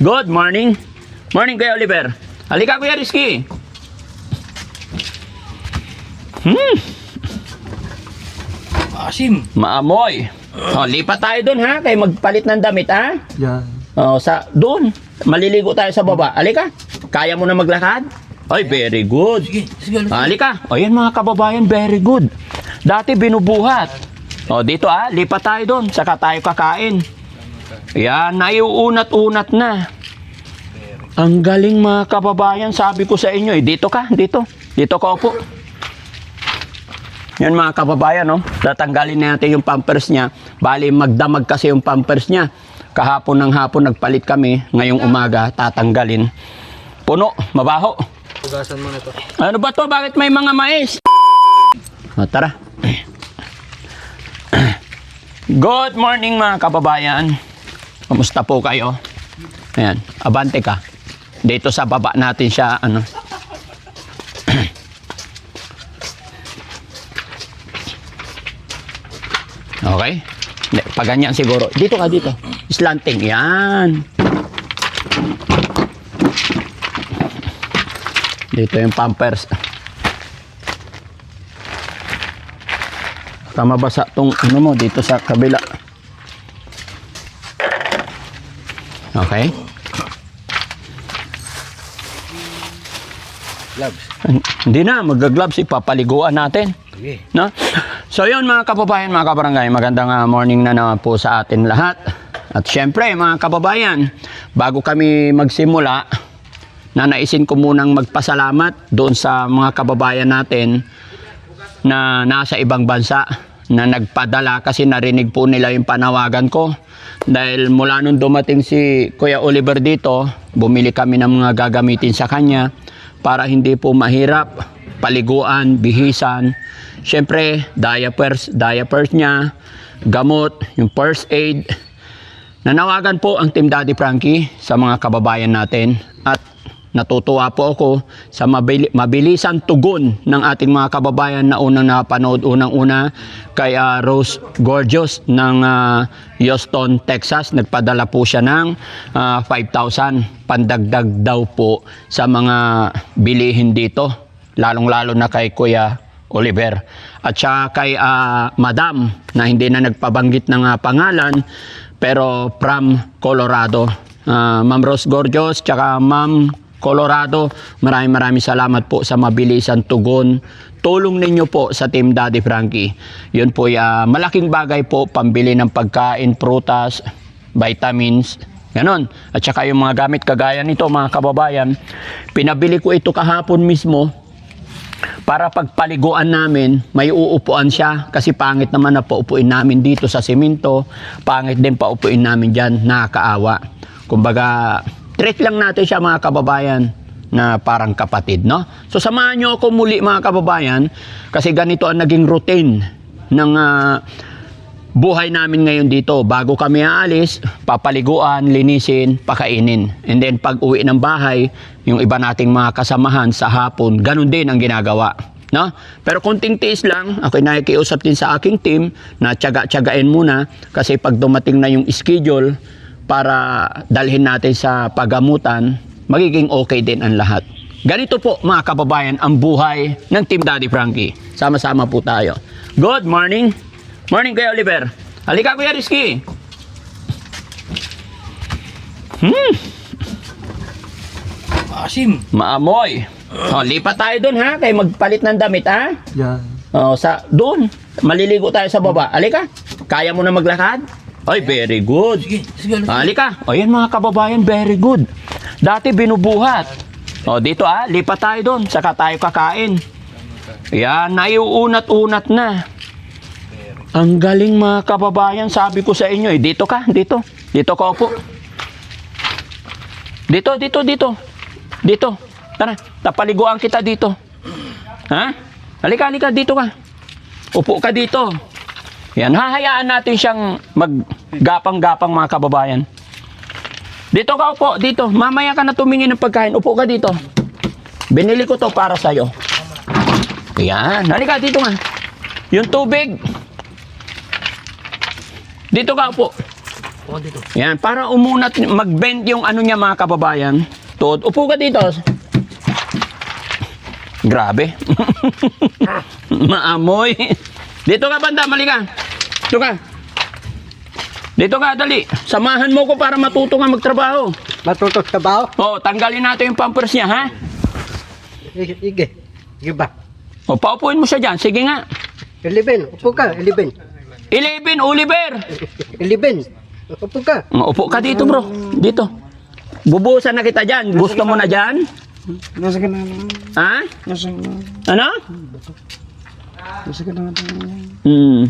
Good morning. Morning Kuya Oliver. Halika Kuya Rizky. Hmm, Asim. maamoy. Oh, lipat tayo dun ha, kay magpalit ng damit ha. Yan. Oh, sa doon. Maliligo tayo sa baba. Halika. Kaya mo na maglakad? Ay, very good. Sige, sige. Halika. O yan mga kababayan, very good. Dati binubuhat. O dito ah, lipat tayo doon. Saka tayo kakain. Yan, naiuunat-unat na. Ang galing mga kababayan, sabi ko sa inyo eh. Dito ka, dito. Dito ka upo. Yan mga kababayan, no? Tatanggalin natin yung pampers niya. Bali, magdamag kasi yung pampers niya. Kahapon ng hapon nagpalit kami. Ngayong umaga, tatanggalin. Puno, mabaho. Hugasan mo na to. Ano ba to? Bakit may mga mais? O, tara. Good morning mga kababayan. Kumusta po kayo? Ayan, abante ka. Dito sa baba natin siya, ano. Okay? Pag ganyan siguro. Dito ka, dito. Slanting. Yan. Dito yung pampers. Tama ba sa tong ano mo dito sa kabila? Okay? Gloves. Hindi na, mag-gloves ipapaliguan natin. Sige. No? So yun mga kababayan, mga kabarangay, magandang ah, morning na naman po sa atin lahat. At syempre mga kababayan, bago kami magsimula, nanaisin ko munang magpasalamat doon sa mga kababayan natin na nasa ibang bansa na nagpadala kasi narinig po nila yung panawagan ko. Dahil mula nung dumating si Kuya Oliver dito, bumili kami ng mga gagamitin sa kanya para hindi po mahirap, paliguan, bihisan. Siyempre, diapers, diapers niya, gamot, yung first aid. Nanawagan po ang Team Daddy Frankie sa mga kababayan natin at natutuwa po ako sa mabili, mabilisan tugon ng ating mga kababayan na unang napanood unang-una kay ah, Rose Gorgeous ng ah, Houston, Texas. Nagpadala po siya ng ah, 5,000 pandagdag daw po sa mga bilihin dito, lalong-lalo na kay Kuya Oliver. At siya kay ah, Madam na hindi na nagpabanggit ng ah, pangalan pero from Colorado. Ah, Ma'am Rose Gorgeous, tsaka Ma'am Colorado, maraming maraming salamat po sa mabilisan tugon. Tulong ninyo po sa Team Daddy Frankie. Yun po, ah, malaking bagay po, pambili ng pagkain, prutas, vitamins, ganon. At saka yung mga gamit kagaya nito mga kababayan, pinabili ko ito kahapon mismo para pagpaliguan namin, may uupuan siya kasi pangit naman na paupuin namin dito sa simento, pangit din paupuin namin dyan, nakakaawa. Kumbaga, treat lang natin siya mga kababayan na parang kapatid, no? So samahan nyo ako muli mga kababayan kasi ganito ang naging routine ng ah, buhay namin ngayon dito. Bago kami aalis, papaliguan, linisin, pakainin. And then pag uwi ng bahay, yung iba nating mga kasamahan sa hapon, ganun din ang ginagawa. No? Pero konting tiis lang, ako nakikiusap din sa aking team na tiyaga-tiyagain muna kasi pag dumating na yung schedule para dalhin natin sa pagamutan, magiging okay din ang lahat. Ganito po mga kababayan ang buhay ng Team Daddy Frankie. Sama-sama po tayo. Good morning. Morning Kuya Oliver. Halika Kuya Rizky. Hmm, Asim. maamoy. Oh, lipat tayo doon ha, kay magpalit ng damit ha. Yan. Oh, sa doon. Maliligo tayo sa baba. Halika. Kaya mo na maglakad? Ay, very good. Sige, sige. Halika. O yan mga kababayan, very good. Dati binubuhat. O dito ah, lipat tayo doon. Saka tayo kakain. Yan, naiuunat-unat na. Ang galing mga kababayan, sabi ko sa inyo eh. Dito ka, dito. Dito ka upo. Dito, dito, dito. Dito. Tara, tapaliguan kita dito. Ha? Halika, halika, dito ka. Upo ka dito. Yan, hahayaan natin siyang maggapang-gapang mga kababayan. Dito ka upo, dito. Mamaya ka na tumingin ng pagkain. Upo ka dito. Binili ko to para sa'yo. Yan, halika dito nga. Yung tubig. Dito ka upo. Upo dito. Yan, para umunat, mag-bend yung ano niya mga kababayan. Tod, upo ka dito. Grabe. Maamoy. Dito ka banda, mali ka. Dito ka. Dito ka, dali. Samahan mo ko para matuto ka magtrabaho. Matutok sa bao? O, tanggalin natin yung pampers niya, ha? Sige, sige. Sige ba? O, paupuin mo siya dyan. Sige nga. Eleven. Upo ka. Eleven. 11, Oliver. Eleven. Upo ka. Upo ka dito, bro. Dito. Bubusan na kita dyan. Gusto mo na dyan? Nasa ka na. Ha? Nasa ka na. Ano? Nasa ka na. Hmm.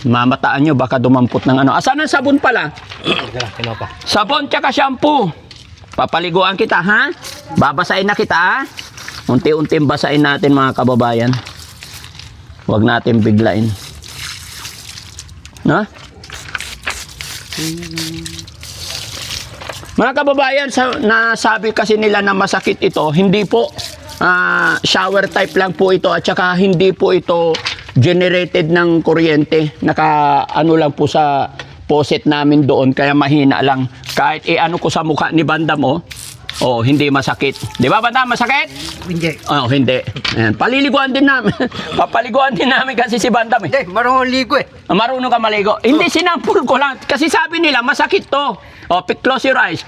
Mamataan nyo, baka dumampot ng ano. Asan ang sabon pala? Sabon tsaka shampoo. Papaliguan kita, ha? Babasain na kita, ha? Unti-unting basain natin, mga kababayan. Huwag natin biglain. No? Mga kababayan, sa, nasabi kasi nila na masakit ito, hindi po ah, shower type lang po ito at saka hindi po ito generated ng kuryente. Naka ano lang po sa faucet namin doon kaya mahina lang. Kahit i-ano ko sa mukha ni Banda mo, oh, hindi masakit. Di ba Banda, masakit? Hindi. Oh, hindi. Ayan, paliliguan din namin. Papaliguan din namin kasi si Bandam eh. Hindi. Marunong ligo eh. Marunong ka maligo. Hindi, sinampul ko lang. Kasi sabi nila, masakit to. O, pick close your eyes.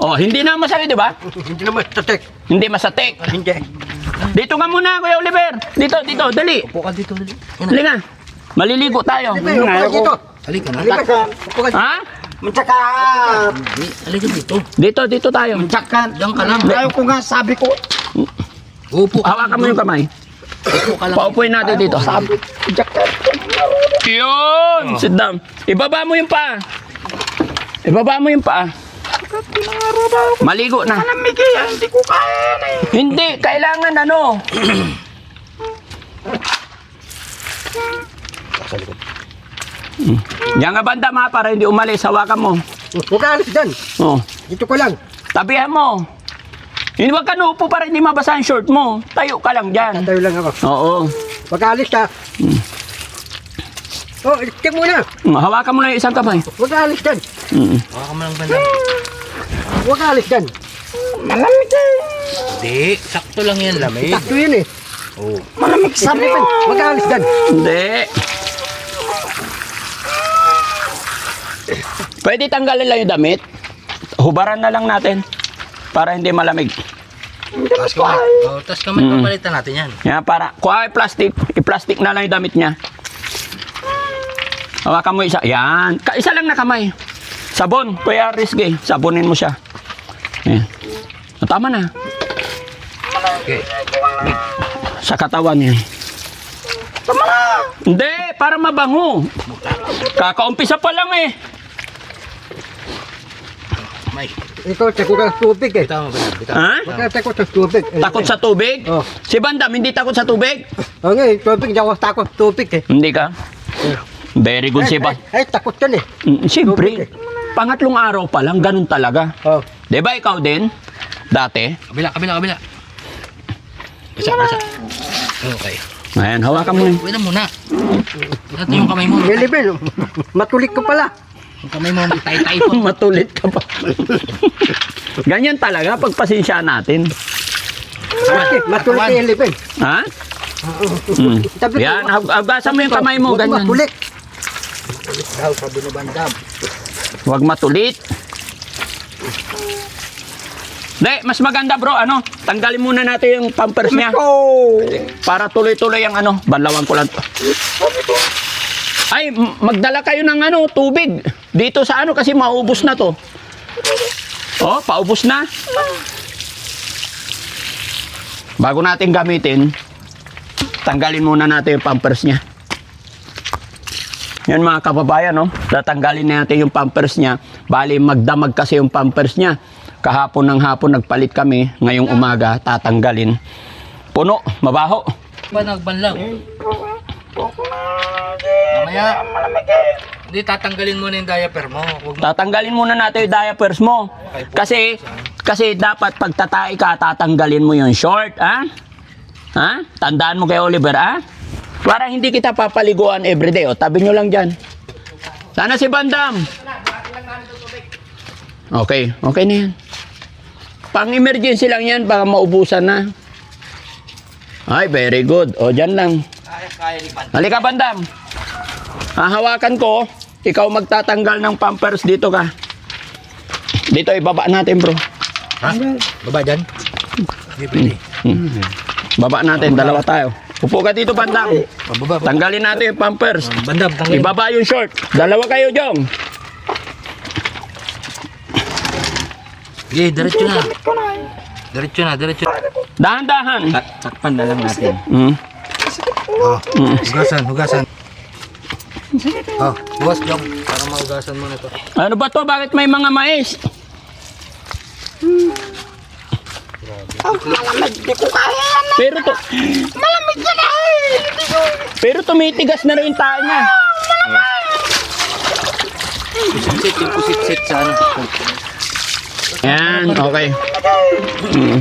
O, hindi na masakit, di ba? Hindi naman tatek. Hindi masatik. Hindi. Dito ka muna, Kuya Oliver. Dito, dito, dali. Upo ka dito. dali. Dali nga. Maliligo tayo. Upo ka dito. Halika na. Halika. Upo ka dito. Ha? Mansaka! Hindi, Halika dito. Dito, dito tayo. Mansaka! Diyan ka lang. Ayaw ko nga, sabi ko. Upo ka. Hawakan mo yung kamay. Upo ka lang. Paupuin natin dito. Sabi, Mansaka! Yun! Sit down. Ibaba mo yung paa. Ibaba mo yung paa. Maligo na. Malamig eh, hindi ko kaya na eh. Hindi, kailangan ano. Yan nga banda ma para hindi umalis. Hawakan mo. Huwag ka alis dyan. Oh. Dito ko lang. Tabihan mo. Hindi wag ka na upo para hindi mabasa ang short mo. Tayo ka lang dyan. Tatayo lang ako. Oo. Huwag ka alis ha. Oh, check muna. Mm, Hawakan mo na yung isang kamay. Huwag ka alis dyan. Mm. Hawakan mo lang banda. Huwag ka alis dyan. Malamig eh. Hindi, sakto lang yan lamig. Sakto yun eh. Oh. Malamig sabi ko. Huwag ka alis dyan. Hindi. Pwede tanggalin lang yung damit. Hubaran na lang natin. Para hindi malamig. Tapos kamay. Oh, tapos kamay, Mm. papalitan natin yan. Yan, para, kuha yung plastic. I-plastic na lang yung damit niya. Hawakan mo isa. Yan. Isa lang na kamay. Sabon. Kuya Rizky. Sabunin mo siya. Yan. O, tama na. Okay. Sa katawan yan. Tama na. Hindi, para mabango. Kakaumpisa pa lang eh. May. Ko ka sa tubig eh. Banda. Bitaw. Ha? Huwag ka check ko sa tubig. Takot sa tubig? Oh. Si Bandam, hindi takot sa tubig? Oh, ngayon, tubig. Hindi ako takot sa tubig eh. Hindi ka? Very good si Ba. Ay, ay, takot yan eh. Mm, Siyempre, pangatlong araw pa lang, ganun talaga. Oh. Di ba ikaw din? Dati? Kabila, kabila, kabila. Basa, basa. Okay. Ayan, hawakan mo yun. Wait na muna. Ito yung kamay mo. Eleven. Matulik ka pala. Yung kamay mo, may tay-tay po. Matulit ka pa. Ganyan talaga pag pasensya natin. Matulik, matulik ka eleven. Ha? Mm. Yan, abgasan mo yung kamay mo, ganyan. Matulik. Daw, sabi ni Bandam. Huwag matulit. Di, mas maganda bro, ano, tanggalin muna natin yung pampers niya. Para tuloy-tuloy ang ano, banlawan ko lang to. Ay, magdala kayo ng ano, tubig. Dito sa ano kasi maubos na to. Oh, paubos na. Bago natin gamitin, tanggalin muna natin yung pampers niya. Yan mga kababayan, no? Tatanggalin natin yung pampers niya. Bali, magdamag kasi yung pampers niya. Kahapon ng hapon nagpalit kami. Ngayong umaga, tatanggalin. Puno, mabaho. Ba nagbanlaw? Mamaya. Hindi, tatanggalin mo na yung diaper mo. Huwag mo. Tatanggalin muna natin yung diapers mo. Kasi, kasi dapat pag tatay ka, tatanggalin mo yung short, ha? Ha? Tandaan mo kay Oliver, ha? Para hindi kita papaliguan everyday. O, tabi nyo lang dyan. Sana si Bandam. Okay, okay na yan. Pang emergency lang yan, baka maubusan na. Ay, very good. O, dyan lang. Halika, Bandam. Hahawakan ko. Ikaw magtatanggal ng pampers dito ka. Dito, ibaba natin, bro. Ha? Baba dyan? Hindi pwede. Baba natin, dalawa tayo. Upo ka dito, Bandam. Pababa. Tanggalin natin yung pampers. Bandam, tanggalin. Ibaba yung short. Dalawa kayo, Jong. Sige, diretso na. Diretso na, diretso. Dahan-dahan. Takpan na lang natin. Mm. Oh, hugasan, hugasan. Oh, hugas Jong. Para mahugasan mo na to. Ano ba to? Bakit may mga mais? Ang malamig, di ko kaya. Pero to, Malamig. Hindi ko. pero tumitigas na rin yung tayo niya. Kusit-sit, sa ano. Yan, okay. Mm.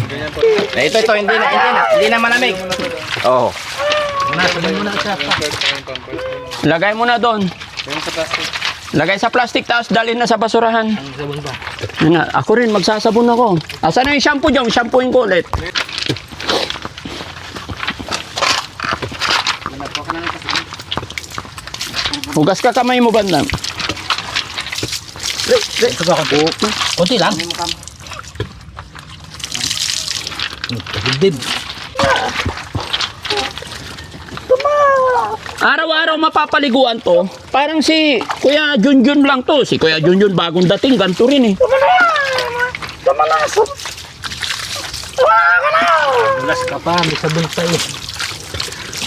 Eh, ito, ito, hindi na, hindi na, hindi na malamig. Oo. Oh. Lagay mo na doon. Lagay sa plastic tapos dalhin na sa basurahan. Na, ako rin magsasabon ako. Asan na yung shampoo dyan? Shampooin ko ulit. Hugas ka kamay mo bandang. Ito ba ako? Kunti lang. Dibdib. Araw-araw mapapaliguan to. Parang si Kuya Junjun lang to. Si Kuya Junjun bagong dating, ganito rin eh. Tumalasot. Wala ka na. Bulas ka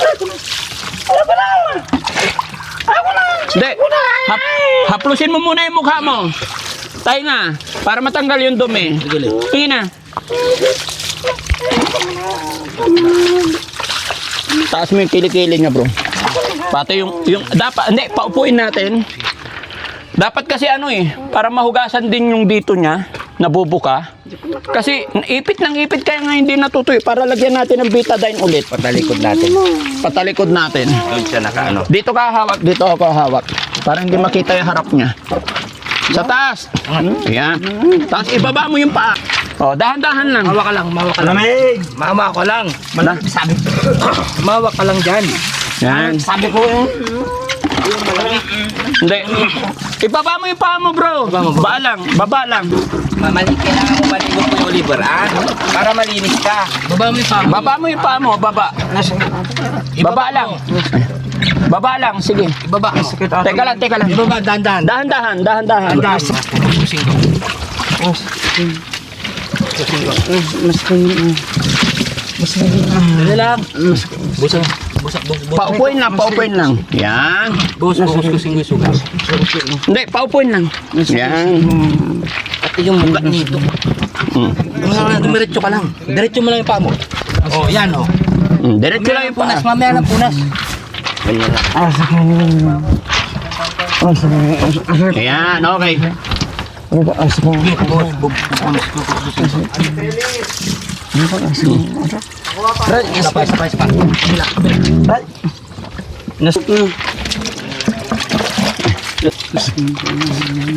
may sabon pa eh. Hindi. Hap, haplusin mo muna yung mukha mo. Tayo nga. Para matanggal yung dumi. Sige na. Taas mo yung kilikili niya bro. Pati yung, yung, dapat, hindi, paupuin natin. Dapat kasi ano eh, para mahugasan din yung dito niya, nabubuka. Kasi ipit ng ipit kaya nga hindi natutuyo para lagyan natin ng betadine ulit. Patalikod natin. Patalikod natin. Doon siya nakaano. Dito ka hawak, dito ako hawak. Para hindi makita yung harap niya. Sa taas. Ayan. Tapos ibaba mo yung paa. O, dahan-dahan lang. Mawa ka lang, mawa ka lang. Lamig! Mawa ka lang. Da- Sabi. mawa ka lang dyan. Yan. Sabi ko eh. Hindi. Ibaba mo yung paa mo, bro. Ibaba mo, bro. Baba lang. Baba lang. Mamali, kailangan mo maligo po yung Oliver, ah? Para malinis ka. Baba mo yung paa Baba mo yung paa mo. Baba. Baba lang. Baba lang. Sige. Ibaba mo. Teka lang, teka lang. Ibaba, dahan-dahan. Dahan-dahan. Dahan-dahan. Dahan. Pusing ko. Dali lang. Busak. Busak, busak, busak. Paupuin lang. Paupuin lang. Yan. Busak, kusing ko sugas. Hindi, paupuin lang. Yan. Yung mugat nito. Mm. Mga dumiretso ka lang. Diretso mo lang yung paa mo. Oh, yan oh. Mm, Diretso lang yung. Punas, mamaya ng punas. Ayan, okay. Sige, bubos,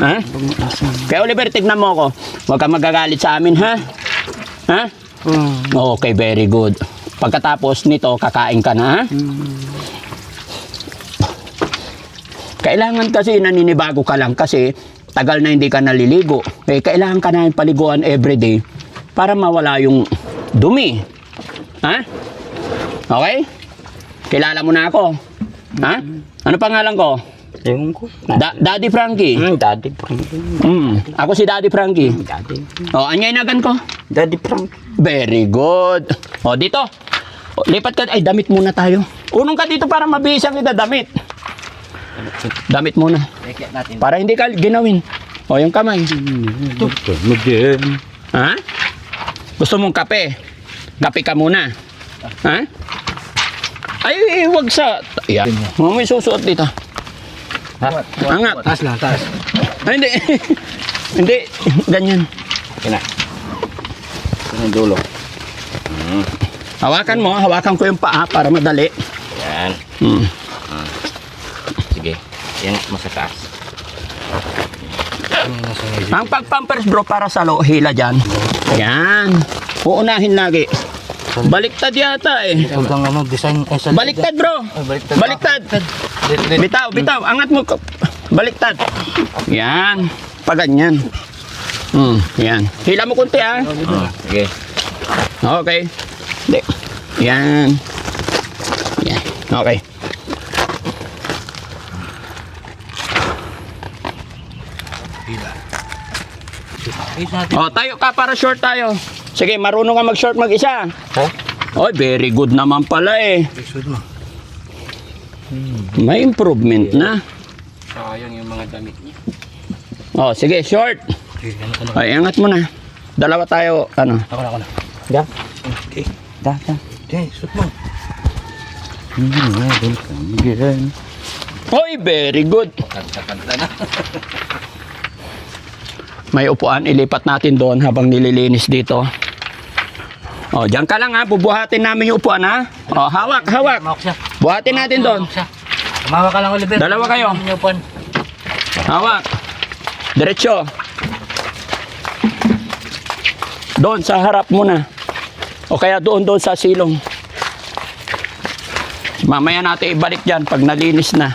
Ha? Kaya Oliver, tignan mo ako. Huwag ka magagalit sa amin, ha? Ha? Okay, very good. Pagkatapos nito, kakain ka na, ha? Kailangan kasi naninibago ka lang kasi tagal na hindi ka naliligo. Eh, kailangan ka na yung paliguan everyday para mawala yung dumi. Ha? Okay? Kilala mo na ako. Ha? Ano pangalan ko? Ewan ko. Da- Daddy Frankie. Hmm, Daddy Frank. Mm, ako si Daddy Frankie. Daddy. O, anyay nagan ko. Daddy Frank. Very good. O, dito. O, lipat ka. Ay, damit muna tayo. Unong ka dito para mabisa kita damit. Damit muna. Rekit natin. Para hindi ka ginawin. O, yung kamay. Ha? Gusto mong kape? Kape ka muna. Ha? Ay, wag sa... Yan. Mo may susuot dito. Angat. Taas lang, taas. Ay, hindi. hindi. Ganyan. Kina. Ito yung dulo. Hawakan mo. Hawakan ko yung paa para madali. Yan. Hmm. Sige. Yan mo sa taas. Ang pagpampers bro para sa lo, hila dyan. Yan. Uunahin lagi. Baliktad yata eh. Sobrang ano, design. Sa Baliktad bro. Baliktad. Baliktad. Bitaw, bitaw. Angat mo. Baliktad. Yan. Paganyan. Hmm, yan. Hila mo kunti ah. Sige. Okay. Hindi. Yan. Yan. Okay. Hila. Ayos natin. O, tayo ka para short tayo. Sige, marunong ka mag-short mag-isa. Oh? Oy, very good naman pala eh. Mo. May improvement na. Sayang yung mga damit niya. O, sige, short. Sige, ano? Ay, angat mo na. Dalawa tayo, ano. Ako na, ako na. Da? Okay. Da, da. Okay, shoot mo. Again. Oy, very good. Kanta-kanta na. May upuan, ilipat natin doon habang nililinis dito. O, diyan ka lang ha. Bubuhatin namin yung upuan ha. O, hawak, hawak. Siya. Buhatin natin doon. Tumawa ka lang, Oliver. Dalawa kayo. Hawak. Diretso. Doon, sa harap muna. O kaya doon, doon sa silong. Mamaya natin ibalik dyan pag nalinis na.